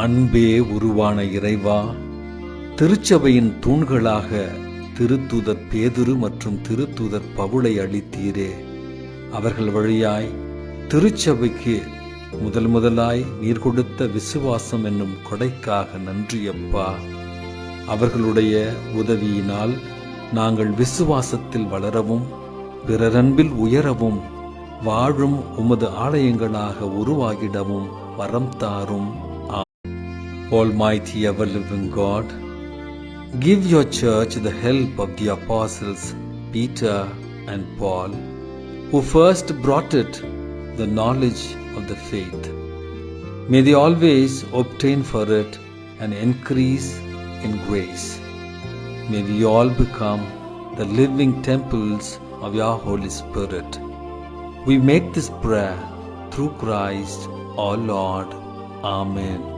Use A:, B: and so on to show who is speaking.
A: அன்பே உருவான இறைவா திருச்சபையின் தூண்களாக திருத்தூதர் பேதுரு மற்றும் திருத்தூதர் பவுளை அளித்தீரே அவர்கள் வழியாய் திருச்சபைக்கு முதல் முதலாய் நீர் கொடுத்த விசுவாசம் என்னும் கொடைக்காக நன்றி அப்பா அவர்களுடைய உதவியினால் நாங்கள் விசுவாசத்தில் வளரவும் பிறரன்பில் உயரவும் வாழும் உமது ஆலயங்களாக உருவாகிடவும் வரம் தாரும். Almighty ever living God, give your church the help of the apostles Peter and Paul, who first brought it the knowledge of the faith. May they always obtain for it an increase in grace. May we all become the living temples of your Holy Spirit. We make this prayer through Christ our Lord. Amen.